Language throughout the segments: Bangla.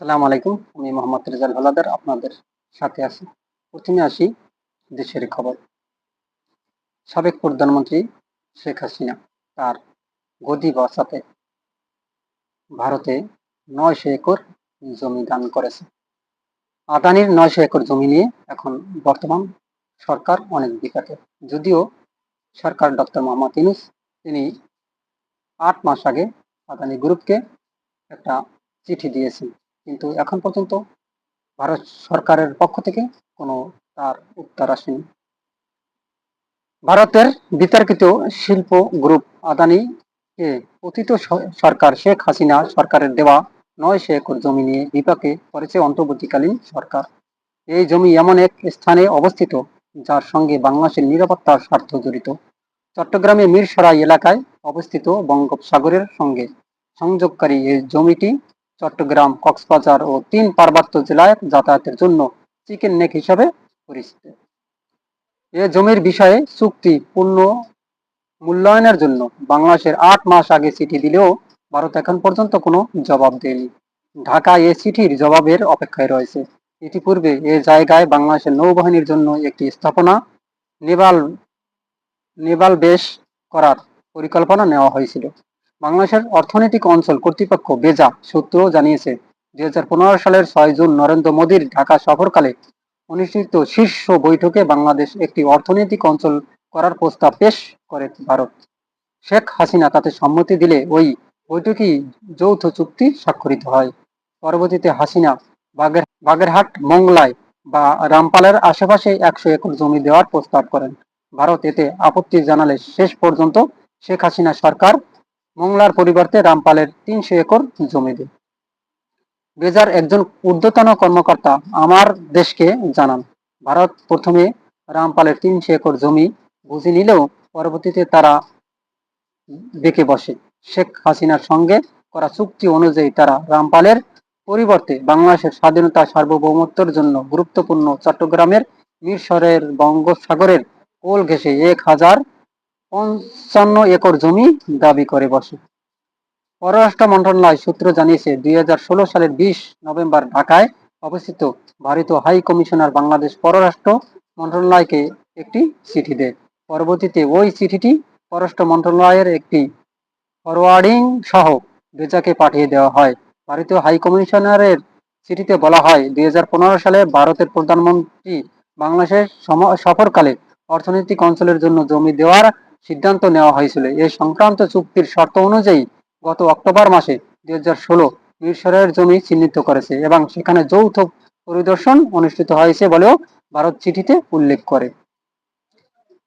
সালাম আলাইকুম। আমি মোহাম্মদ রেজাল হলাদার, আপনাদের সাথে আছি। প্রথমে আসি দেশের খবর। সাবেক প্রধানমন্ত্রী শেখ হাসিনা তার গদি বাঁচাতে ভারতে নয়শো একর জমি দান করেছে। আদানির নয়শো একর জমি নিয়ে এখন বর্তমান সরকার অনেক বিপাকে। যদিও সরকার ডক্টর মোহাম্মদ ইউনুস, তিনি আট মাস আগে আদানি গ্রুপকে একটা চিঠি দিয়েছেন। কিন্তু এখন পর্যন্ত ভারত সরকারের পক্ষ থেকে কোনো তার উত্তর আসেনি। ভারতের বিতর্কিত শিল্প গ্রুপ আদানিকে অতীত সরকার শেখ হাসিনা সরকারের দেওয়া নয়শো একর জমি নিয়ে বিপাকে পড়েছে অন্তর্বর্তীকালীন সরকার। এই জমি এমন এক স্থানে অবস্থিত যার সঙ্গে বাংলাদেশের নিরাপত্তার স্বার্থ জড়িত। চট্টগ্রামে মিরসরাই এলাকায় অবস্থিত বঙ্গোপসাগরের সঙ্গে সংযোগকারী এই জমিটি চট্টগ্রাম, কক্সবাজার ও তিন পার্বত্য জেলায় যাতায়াতের জন্য চিকেন নেক হিসাবে পরিচিত। এ জমির বিষয়ে চুক্তি পূর্ণ মূল্যায়নের জন্য বাংলাদেশের আট মাস আগে চিঠি দিলেও ভারত এখন পর্যন্ত কোনো জবাব দেয়নি। ঢাকা এ চিঠির জবাবের অপেক্ষায় রয়েছে। ইতিপূর্বে এ জায়গায় বাংলাদেশের নৌবাহিনীর জন্য একটি স্থাপনা নেভাল নেভাল বেশ করার পরিকল্পনা নেওয়া হয়েছিল। বাংলাদেশের অর্থনৈতিক অঞ্চল কর্তৃপক্ষ বেজা সূত্র জানিয়েছে, দুই সালের ছয় জুন নরেন্দ্র মোদীর ঢাকা সফরকালে অনুষ্ঠিত শীর্ষ বৈঠকে বাংলাদেশ একটি অর্থনৈতিক অঞ্চল করার প্রস্তাব পেশ করে ভারত। শেখ হাসিনা তাতে সম্মতি দিলে ওই বৈঠকই যৌথ চুক্তি স্বাক্ষরিত হয়। পরবর্তীতে হাসিনা বাগের বাগেরহাট, মংলায় বা রামপালের আশেপাশে একশো একর জমি দেওয়ার প্রস্তাব করেন। ভারত এতে আপত্তি জানালে শেষ পর্যন্ত শেখ হাসিনা সরকার মংলার পরিবর্তে রামপালের তিনশো একর জমি দেয় বেজার একজন ঊর্ধ্বতন কর্মকর্তা আমার দেশকে জানান, ভারত প্রথমে রামপালের তিনশো একর জমি বুঝে নিলেও পরবর্তীতে তারা বেঁকে বসে। শেখ হাসিনার সঙ্গে করা চুক্তি অনুযায়ী তারা রামপালের পরিবর্তে বাংলাদেশের স্বাধীনতা সার্বভৌমত্বের জন্য গুরুত্বপূর্ণ চট্টগ্রামের মিরসরের বঙ্গোপসাগরের কোল ঘেঁষে এক হাজার পঞ্চান্ন একর জমি দাবি করে বসে। পররাষ্ট্র মন্ত্রণালয় সূত্র জানিয়েছে, দুই হাজার ষোলো সালের বিশ নভেম্বর ঢাকায় অবস্থিত ভারতীয় হাই কমিশনার বাংলাদেশ পররাষ্ট্র মন্ত্রণালয়কে একটি চিঠি দেয়। পরবর্তীতে ওই চিঠিটি পররাষ্ট্র মন্ত্রণালয়ের একটি ফরওয়ার্ডিং সহ বেজাকে পাঠিয়ে দেওয়া হয়। ভারতীয় হাই কমিশনারের চিঠিতে বলা হয়, দুই হাজার পনেরো সালে ভারতের প্রধানমন্ত্রী বাংলাদেশের সফরকালে অর্থনৈতিক অঞ্চলের জন্য জমি দেওয়ার সিদ্ধান্ত নেওয়া হয়েছিল। এই সংক্রান্ত চুক্তির শর্ত অনুযায়ী গত অক্টোবর মাসে দুই হাজার ষোলো মিরসরের জমি চিহ্নিত করেছে এবং সেখানে যৌথ পরিদর্শন অনুষ্ঠিত হয়েছে বলেও ভারত চিঠিতে উল্লেখ করে।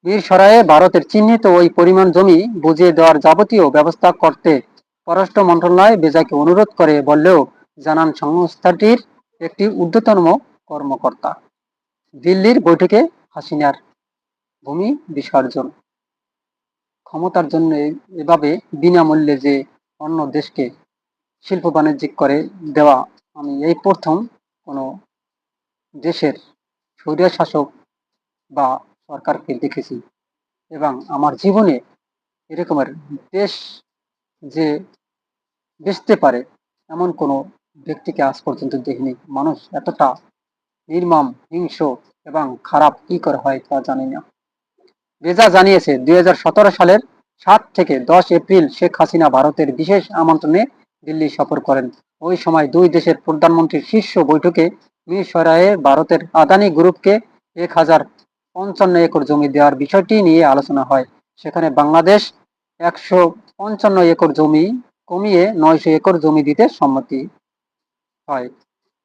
মিরসরায়ে ভারতের চিহ্নিত ওই পরিমাণ জমি বুঝিয়ে দেওয়ার যাবতীয় ব্যবস্থা করতে পররাষ্ট্র মন্ত্রণালয় বেজাকে অনুরোধ করে বললেও জানান সংস্থাটির একটি ঊর্ধ্বতন কর্মকর্তা। দিল্লির বৈঠকে হাসিনার ভূমি বিসর্জন। ক্ষমতার জন্য এভাবে বিনামূল্যে যে অন্য দেশকে শিল্প বাণিজ্যিক করে দেওয়া, আমি এই প্রথম কোনো দেশের স্বৈর শাসক বা সরকারকে দেখেছি। এবং আমার জীবনে এরকমের দেশ যে বেচতে পারে, এমন কোনো ব্যক্তিকে আজ পর্যন্ত দেখিনি। মানুষ এতটা নির্মম হিংস এবং খারাপ কি করে হয় তা জানি না। রেজা জানিয়েছে, দুই হাজার সতেরো সালের সাত থেকে দশ এপ্রিল শেখ হাসিনা ভারতের বিশেষ আমন্ত্রণে দিল্লি সফর করেন। ওই সময় দুই দেশের প্রধানমন্ত্রীর শীর্ষ বৈঠকে মিরসরায়ে ভারতের আদানি গ্রুপকে এক হাজার পঞ্চান্ন একর জমি দেওয়ার বিষয়টি নিয়ে আলোচনা হয়। সেখানে বাংলাদেশ একশো পঞ্চান্ন একর জমি কমিয়ে নয়শো একর জমি দিতে সম্মতি হয়।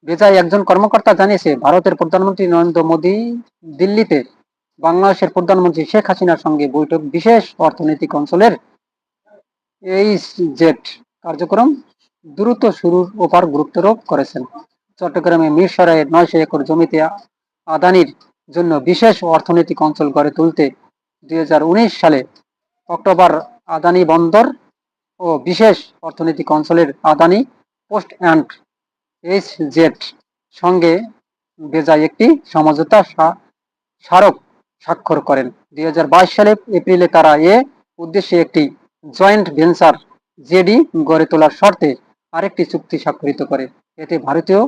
বেজায় একজন কর্মকর্তা জানিয়েছে, ভারতের প্রধানমন্ত্রী নরেন্দ্র মোদী দিল্লিতে বাংলাদেশের প্রধানমন্ত্রী শেখ হাসিনার সঙ্গে বৈঠক বিশেষ অর্থনৈতিক অঞ্চলের এই জেট কার্যক্রম দ্রুত শুরুর ওপর গুরুত্বারোপ করেছেন। চট্টগ্রামে মিরসরায়ে নয়শো একর জমিতে আদানির জন্য বিশেষ অর্থনৈতিক অঞ্চল গড়ে তুলতে দুই হাজার উনিশ সালে অক্টোবর আদানি বন্দর ও বিশেষ অর্থনৈতিক অঞ্চলের Adani ports and H Z সঙ্গে বেজায় একটি সমঝোতা স্মারক স্বাক্ষর করেন। দুই সালে এপ্রিলে তারা এ উদ্দেশ্যে একটি জয়েন্ট ভেঞ্চার জেডি গড়ে তোলার শর্তে আরেকটি চুক্তি স্বাক্ষরিত করে। এতে ভারতীয়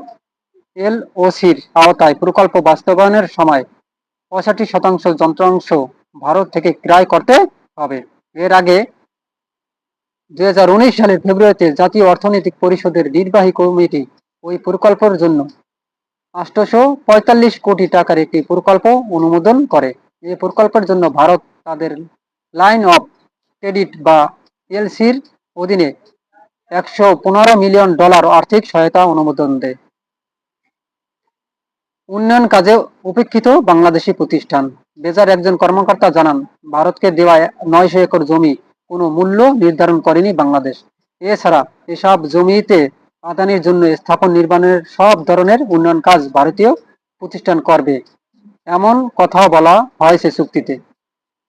এলওসির আওতায় প্রকল্প বাস্তবায়নের সময় পঁয়ষট্টি শতাংশ যন্ত্রাংশ ভারত থেকে ক্রয় করতে হবে। এর আগে দুই হাজার উনিশ সালের ফেব্রুয়ারিতে জাতীয় অর্থনৈতিক পরিষদের নির্বাহী কমিটি ওই প্রকল্পের জন্য আটশোশো পঁয়তাল্লিশ কোটি টাকার একটি প্রকল্প অনুমোদন করে। এই প্রকল্পের জন্য ভারত তাদের লাইন অফ ক্রেডিট বা এলসির অধীনে একশো পনেরো মিলিয়ন ডলার আর্থিক সহায়তা অনুমোদন দেয়। উন্নয়ন কাজে উপেক্ষিত বাংলাদেশি প্রতিষ্ঠান। বেজার একজন কর্মকর্তা জানান, ভারতকে দেওয়া নয়শো একর জমি কোনো মূল্য নির্ধারণ করেনি বাংলাদেশ। এছাড়া এসব জমিতে আদানির জন্য স্থাপন নির্মাণের সব ধরনের উন্নয়ন কাজ ভারতীয় প্রতিষ্ঠান করবে। এমন কথাও বলা হয়েছে চুক্তিতে,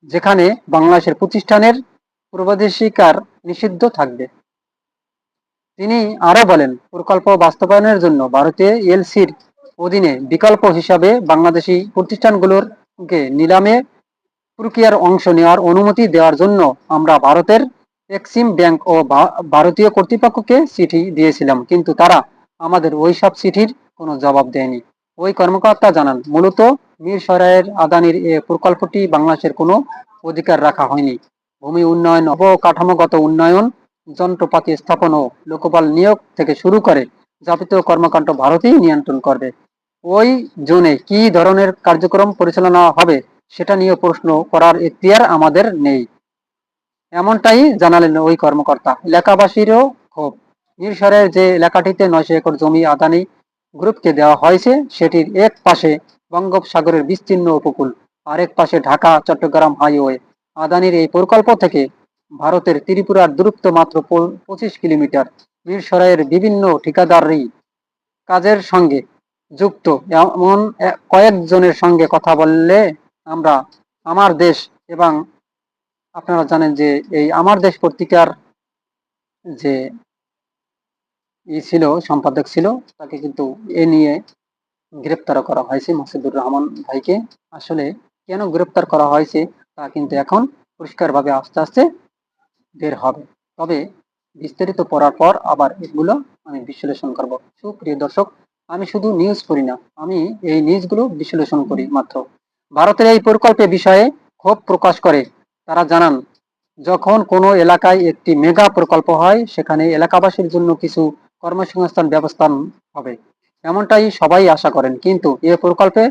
যেখানে বাংলাদেশের প্রতিষ্ঠানের প্রবেশিকার নিষিদ্ধ থাকবে। তিনি আরও বলেন, প্রকল্প বাস্তবায়নের জন্য ভারতীয় এলসির অধীনে বিকল্প হিসাবে বাংলাদেশি প্রতিষ্ঠানগুলোরকে নিলামে প্রক্রিয়ার অংশ নেওয়ার অনুমতি দেওয়ার জন্য আমরা ভারতের এক্সিম ব্যাংক ও ভারতীয় কর্তৃপক্ষকে চিঠি দিয়েছিলাম, কিন্তু তারা আমাদের ওই সব চিঠির কোনো জবাব দেয়নি। ওই কর্মকর্তা জানান, মূলত মিরসরাইয়ের আদানির এ প্রকল্পটি বাংলাদেশের কোনো অধিকার রাখা হয়নি। ভূমি উন্নয়ন, অবকাঠামোগত উন্নয়ন, যন্ত্রপাতি স্থাপন ও লোকপাল নিয়োগ থেকে শুরু করে যাবতীয় কর্মকাণ্ড ভারতই নিয়ন্ত্রণ করবে। ওই জোনে কি ধরনের কার্যক্রম পরিচালনা হবে, সেটা নিয়ে প্রশ্ন করার এখতিয়ার আমাদের নেই। এমনটাই জানালেন ওই কর্মকর্তা। এলাকাবাসীরও ক্ষোভ। মিরসরের যে এলাকাটিতে নয়শো একর জমি আদানি গ্রুপকে দেওয়া হয়েছে, সেটির এক পাশে বঙ্গোপসাগরের বিস্তীর্ণ উপকূল, আরেক পাশে ঢাকা, চট্টগ্রাম হাইওয়ে। আদানির এই প্রকল্প থেকে ভারতের ত্রিপুরার দূরত্ব মাত্র পঁচিশ কিলোমিটার। মিরসরাইয়ের বিভিন্ন ঠিকাদারই কাজের সঙ্গে যুক্ত। এমন কয়েকজনের সঙ্গে কথা বললে আমরা, আমার দেশ এবং আপনারা জানেন যে এই আমার দেশ পত্রিকার যে ই ছিল, সম্পাদক ছিল, তাকে কিন্তু এ নিয়ে গ্রেপ্তার করা হয়েছে মাসুদুর রহমান ভাইকে। আসলে কেন গ্রেপ্তার করা হয়েছে তা কিন্তু এখন পরিষ্কারভাবে আস্তে আস্তে বের হবে। তবে বিস্তারিত পড়ার পর আবার এগুলো আমি বিশ্লেষণ করব। সুপ্রিয় দর্শক, আমি শুধু নিউজ পড়ি না, আমি এই নিউজগুলো বিশ্লেষণ করি মাত্র। ভারতের এই প্রকল্পে বিষয়ে ক্ষোভ প্রকাশ করে তারা জানান, যখন কোনো এলাকায় একটি মেগা প্রকল্প হয়, সেখানে এলাকাবাসীর জন্য কিছু কর্মসংস্থান ব্যবস্থা হবে। এমনটাই সবাই আশা করেন। কিন্তু এ প্রকল্পে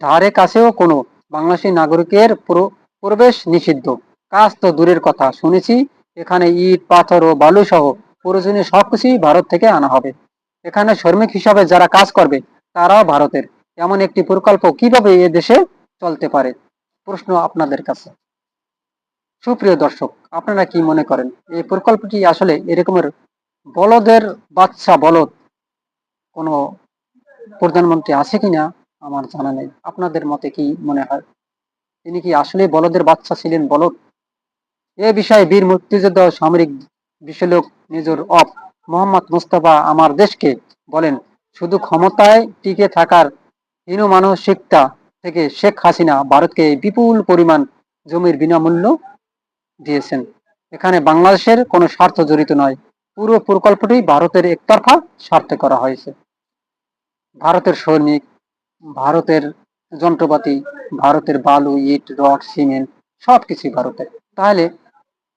ধারে কাছেও কোনো বাংলাদেশি নাগরিকের প্রবেশ নিষিদ্ধ। কাজ তো দূরের কথা, শুনেছি এখানে ইট, পাথর ও বালু সহ প্রয়োজনীয় সবকিছুই ভারত থেকে আনা হবে। এখানে শ্রমিক হিসাবে যারা কাজ করবে, তারাও ভারতের। এমন একটি প্রকল্প কীভাবে এ দেশে চলতে পারে? প্রশ্ন আপনাদের কাছে। সুপ্রিয় দর্শক, আপনারা কি মনে করেন, এই প্রকল্পটি আসলে এরকমের বলদের বাচ্চা বলদ কোনো প্রধানমন্ত্রী আছে কিনা আমার জানা নেই। আপনাদের মতে কি মনে হয়? তিনি কি আসলে বলদের বাচ্চা ছিলেন বলদ? এ বিষয়ে বীর মুক্তিযোদ্ধা সামরিক বিষয়ক মেজর অফ মোহাম্মদ মুস্তফা আমার দেশকে বলেন, শুধু ক্ষমতায় টিকে থাকার হীন মানসিকতা থেকে শেখ হাসিনা ভারতকে বিপুল পরিমাণ জমির বিনামূল্য দিয়েছেন। এখানে বাংলাদেশের কোনো স্বার্থ জড়িত নয়। পুরো প্রকল্পটি ভারতের একতরফা স্বার্থে করা হয়েছে। ভারতের সৈনিক, ভারতের যন্ত্রপাতি, ভারতের বালু, ইট, রড, সিমেন্ট, সবকিছুই ভারতের তাহলে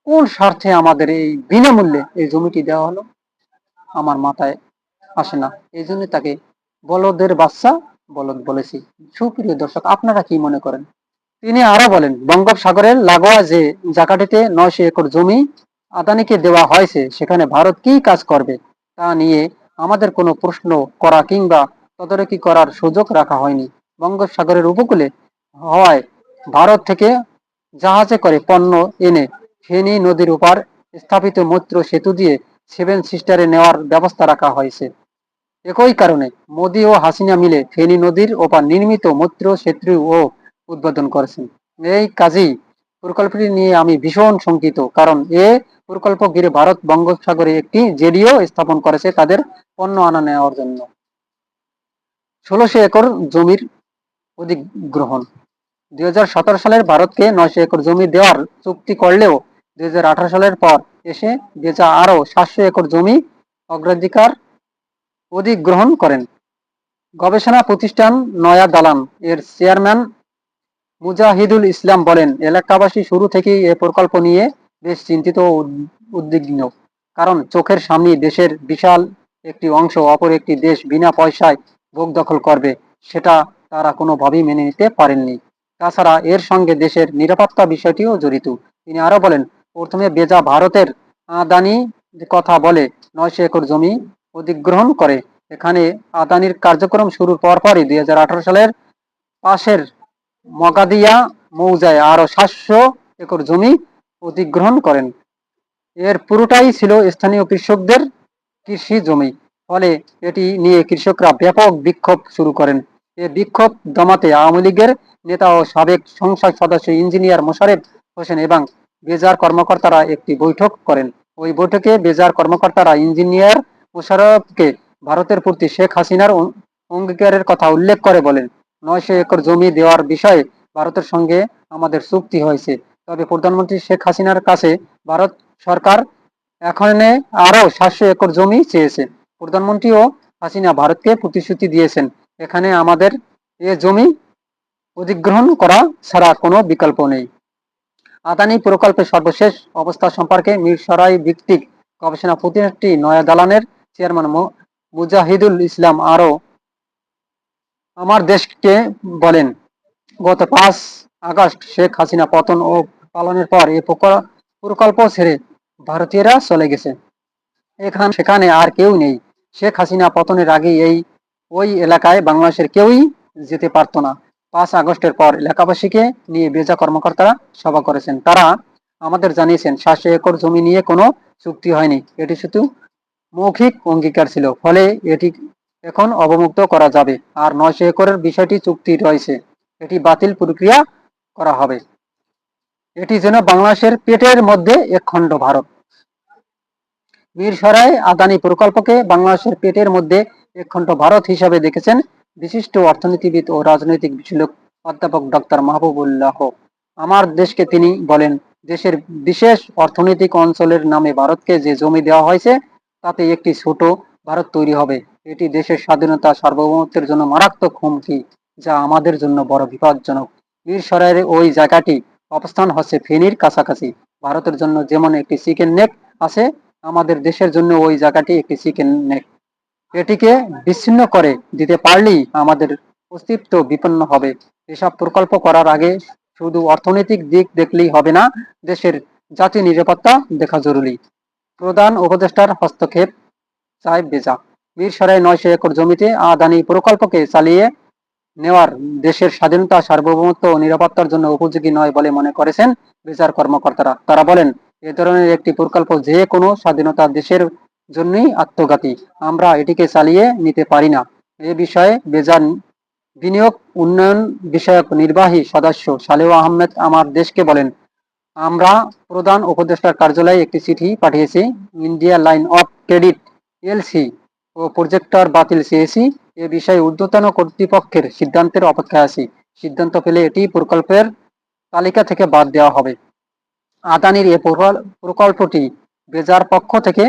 কোন স্বার্থে আমাদের এই বিনামূল্যে এই জমিটি দেওয়া হলো? আমার মাথায় আসে না। এই জন্য তাকে বলদের বাচ্চা বলদ বলেছি। সুপ্রিয় দর্শক, আপনারা কি মনে করেন? তিনি আরও বলেন, বঙ্গোপসাগরের লাগোয়া যে জায়গাটিতে নয়শো একর জমি আদানিকে দেওয়া হয়েছে, সেখানে ভারত কি কাজ করবে তা নিয়ে আমাদের কোনো প্রশ্ন করা কিংবা তদারকি করার সুযোগ রাখা হয়নি। বঙ্গোপসাগরের উপকূলে হওয়ায় ভারত থেকে জাহাজে করে পণ্য এনে ফেনী নদীর উপর স্থাপিত মৈত্র সেতু দিয়ে সেভেন সিস্টারে নেওয়ার ব্যবস্থা রাখা হয়েছে। একই কারণে মোদী ও হাসিনা মিলে ফেনী নদীর ওপর নির্মিত মৈত্র সেতু ও উদ্বোধন করেছেন। এই কাজেই প্রকল্পটি নিয়ে আমি ভীষণ শঙ্কিত, কারণ এ প্রকল্প ঘিরে ভারত বঙ্গোপসাগরে একটি জেডিও স্থাপন করেছে তাদের পণ্য আনা নেওয়ার জন্য। ষোলোশো একর জমির অধিগ্রহণ। দুই সালের ভারতকে নয়শো একর জমি দেওয়ার চুক্তি করলেও দুই হাজার আঠারো সালের পর এসে বেচা আরও সাতশো একর জমি অগ্রাধিকার অধিগ্রহণ করেন। গবেষণা প্রতিষ্ঠান নয়া দালান এর চেয়ারম্যান মুজাহিদুল ইসলাম বলেন, এলাকাবাসী শুরু থেকেই এ প্রকল্প নিয়ে বেশ চিন্তিত উদ- উদ্বিগ্ন। কারণ চোখের সামনে দেশের বিশাল একটি অংশ অপর একটি দেশ বিনা পয়সায় ভোগ দখল করবে, সেটা তারা কোনোভাবেই মেনে নিতে পারেননি। তাছাড়া এর সঙ্গে দেশের নিরাপত্তা বিষয়টিও জড়িত। তিনি আরও বলেন, প্রথমে বেজা ভারতের আদানি কথা বলে নয়শো একর জমি অধিগ্রহণ করে। এখানে আদানির কার্যক্রম শুরুর পরপরই দুই সালের পাশের মগাদিয়া মৌজায় আরও সাতশো একর জমি অধিগ্রহণ করেন। এর পুরোটাই ছিল স্থানীয় কৃষকদের কৃষি জমি। ফলে এটি নিয়ে কৃষকরা ব্যাপক বিক্ষোভ শুরু করেন। এ বিক্ষোভ দমাতে আওয়ামী লীগের নেতা ও সাবেক সংসদ সদস্য ইঞ্জিনিয়ার মোশারেফ হোসেন এবং বেজার কর্মকর্তারা একটি বৈঠক করেন। ওই বৈঠকে বেজার কর্মকর্তারা ইঞ্জিনিয়ার মোশারফকে ভারতের প্রতি শেখ হাসিনার অঙ্গীকারের কথা উল্লেখ করে বলেন। নয়শো একর জমি দেওয়ার বিষয়ে ভারতের সঙ্গে আমাদের চুক্তি হয়েছে। তবে প্রধানমন্ত্রী শেখ হাসিনার কাছে ভারত সরকার এখানে আরও সাতশো একর জমি চেয়েছে। প্রধানমন্ত্রী ও হাসিনা ভারতকে প্রতিশ্রুতি দিয়েছেন। এখানে আমাদের এ জমি অধিগ্রহণ করা ছাড়া কোনো বিকল্প নেই। আদানি প্রকল্পের সর্বশেষ অবস্থা সম্পর্কে মিরসরাই ভিত্তিক গবেষণা প্রতিষ্ঠানটি নয়া দালানের চেয়ারম্যান মুজাহিদুল ইসলাম আরও আমার দেশকে বলেন, গত পাঁচ আগস্ট শেখ হাসিনা পতন ও পালনের পর এই প্রকল্প ছেড়ে ভারতীয়রা চলে গেছে। এখান, সেখানে আর কেউ নেই। শেখ হাসিনা পতনের আগে এই, ওই এলাকায় বাংলাদেশের কেউই যেতে পারতো না। পাঁচ আগস্টের পর এলাকাবাসীকে নিয়ে বেজা কর্মকর্তারা সভা করেছেন। তারা আমাদের জানিয়েছেন, সাতশো একর জমি নিয়ে কোনো চুক্তি হয়নি। এটি শুধু মৌখিক অঙ্গীকার ছিল। ফলে এটি এখন অবমুক্ত করা যাবে। আর নয়শো একরের বিষয়টি চুক্তি রয়েছে। এটি বাতিল প্রক্রিয়া করা হবে। এটি যেন বাংলাদেশের পেটের মধ্যে এক খণ্ড ভারত। মিরসরাই আদানি প্রকল্পকে বাংলাদেশের পেটের মধ্যে এক খণ্ড ভারত হিসাবে দেখেছেন বিশিষ্ট অর্থনীতিবিদ ও রাজনৈতিক বিশ্লেষক অধ্যাপক ডক্টর মাহবুবুল্লাহ। আমার দেশকে তিনি বলেন, দেশের বিশেষ অর্থনৈতিক অঞ্চলের নামে ভারতকে যে জমি দেওয়া হয়েছে, তাতে একটি ছোট ভারত তৈরি হবে। এটি দেশের স্বাধীনতা সার্বভৌমত্বের জন্য মারাত্মক হুমকি, যা আমাদের জন্য বড় বিপজ্জনক। মিরসরাইয়ের ওই জায়গাটি অবস্থান হচ্ছে ফেনীর কাছাকাছি। ভারতের জন্য যেমন একটি চিকেন নেক আছে, আমাদের দেশের জন্য ওই জায়গাটি একটি চিকেন নেক। এটিকে বিচ্ছিন্ন করে দিতে পারলেই আমাদের অস্তিত্ব বিপন্ন হবে। এসব প্রকল্প করার আগে শুধু অর্থনৈতিক দিক দেখলেই হবে না, দেশের জাতীয় নিরাপত্তা দেখা জরুরি। প্রধান উপদেষ্টার হস্তক্ষেপ চায় বেজা। মিরসরাই নয়শো একর জমিতে আদানি প্রকল্পকে চালিয়ে নেওয়ার দেশের স্বাধীনতা, সার্বভৌমত্ব ও নিরাপত্তার জন্য উপযোগী নয় বলে মনে করেছেন বেজার কর্মকর্তারা। তারা বলেন, এ ধরনের একটি প্রকল্প যে কোনো স্বাধীনতা দেশের জন্যই আত্মঘাতী। আমরা এটিকে চালিয়ে নিতে পারি না। এ বিষয়ে বেজার বিনিয়োগ উন্নয়ন বিষয়ক নির্বাহী সদস্য সালেহ আহমেদ আমার দেশকে বলেন, আমরা প্রধান উপদেষ্টার কার্যালয়ে একটি চিঠি পাঠিয়েছি, India line of credit LC ও প্রজেক্টর বাতিল চেয়েছি। এ বিষয়ে ঊর্ধ্বতন কর্তৃপক্ষের সিদ্ধান্তের অপেক্ষায় আছি। সিদ্ধান্ত পেলে এটি প্রকল্পের তালিকা থেকে বাদ দেওয়া হবে। আদানির এ প্রকল্পটি বেজার পক্ষ থেকে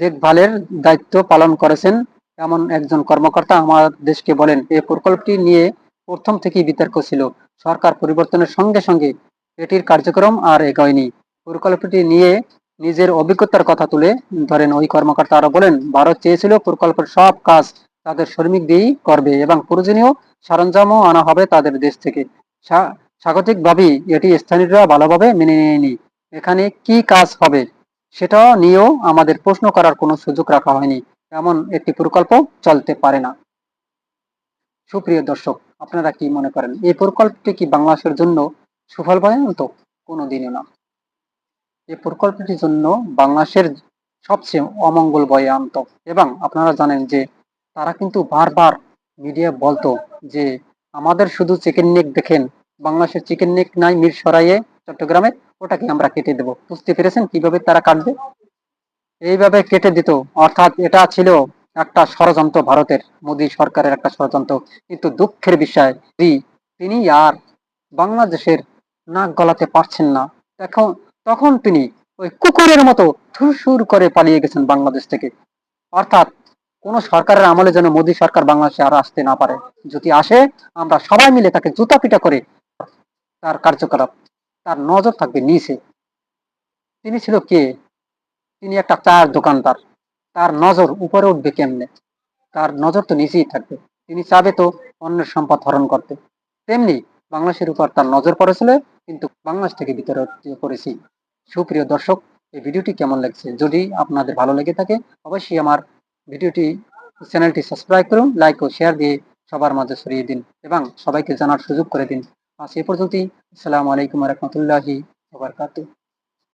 দেখভালের দায়িত্ব পালন করেছেন এমন একজন কর্মকর্তা আমার দেশকে বলেন এই প্রকল্পটি নিয়ে প্রথম থেকেই বিতর্ক ছিল। সরকার পরিবর্তনের সঙ্গে সঙ্গে এটির কার্যক্রম আর এগোয়নি। প্রকল্পটি নিয়ে নিজের অভিজ্ঞতার কথা তুলে, ধরেন ওই কর্মকর্তা আরও বলেন, ভারত চেয়েছিল প্রকল্পের সব কাজ তাদের শ্রমিক দিয়েই করবে এবং প্রয়োজনীয় সরঞ্জামও আনা হবে তাদের দেশ থেকে। স্বা- স্বাগতিকভাবেই এটি স্থানীয়রা ভালোভাবে মেনে নেয়নি। এখানে কি কাজ হবে সেটা নিয়েও আমাদের প্রশ্ন করার কোনো সুযোগ রাখা হয়নি। এমন একটি প্রকল্প চলতে পারে না। সুপ্রিয় দর্শক, আপনারা কি মনে করেন, এই প্রকল্পটি কি বাংলাদেশের জন্য সুফল বয়ে আনতো কোনোদিনও না। এই প্রকল্পটির জন্য বাংলাদেশের সবচেয়ে অমঙ্গল বয়ে আনতো। এবং আপনারা জানেন যে তারা কিন্তু বারবার মিডিয়া বলতো যে আমাদের শুধু চিকেন নেক দেখেন, বাংলাদেশের চিকেন নেক নাই মিরসরাইয়ে, চট্টগ্রামে, ওটাকে আমরা কেটে দেব। বুঝতে পেরেছেন কীভাবে তারা কাটবে? এইভাবে কেটে দিত। অর্থাৎ এটা ছিল একটা ষড়যন্ত্র ভারতের, মোদী সরকারের একটা ষড়যন্ত্র। কিন্তু দুঃখের বিষয় তিনি আর বাংলাদেশের নাক গলাতে পারছেন না। এখন তখন তিনি ওই কুকুরের মতো থুরসুর করে পালিয়ে গেছেন বাংলাদেশ থেকে। অর্থাৎ কোন সরকারের আমলে যেন মোদী সরকার বাংলাদেশে আর আসতে না পারে। যদি আসে, আমরা সবাই মিলে তাকে জুতা পিটা করে তার কার্যকলাপ, তার নজর থাকবে নিচে। তিনি ছিল কে? তিনি একটা চায়ের দোকানদার। তার নজর উপরে উঠবে কেমনে? তার নজর তো নিচেই থাকবে। তিনি চাবে তো অন্যের সম্পদ হরণ করতে। তেমনি বাংলাদেশের উপর তার নজর পড়েছিল, কিন্তু বাংলাদেশ থেকে ভিতরে করেছি। সুপ্রিয় দর্শক, এই ভিডিওটি কেমন লাগছে? যদি আপনাদের ভালো লেগে থাকে, অবশ্যই আমার ভিডিওটি চ্যানেলটি সাবস্ক্রাইব করুন, লাইক ও শেয়ার দিয়ে সবার মাঝে ছড়িয়ে দিন এবং সবাইকে জানার সুযোগ করে দিন। আজ এ পর্যন্তই। আসসালামু আলাইকুম রহমতুল্লাহি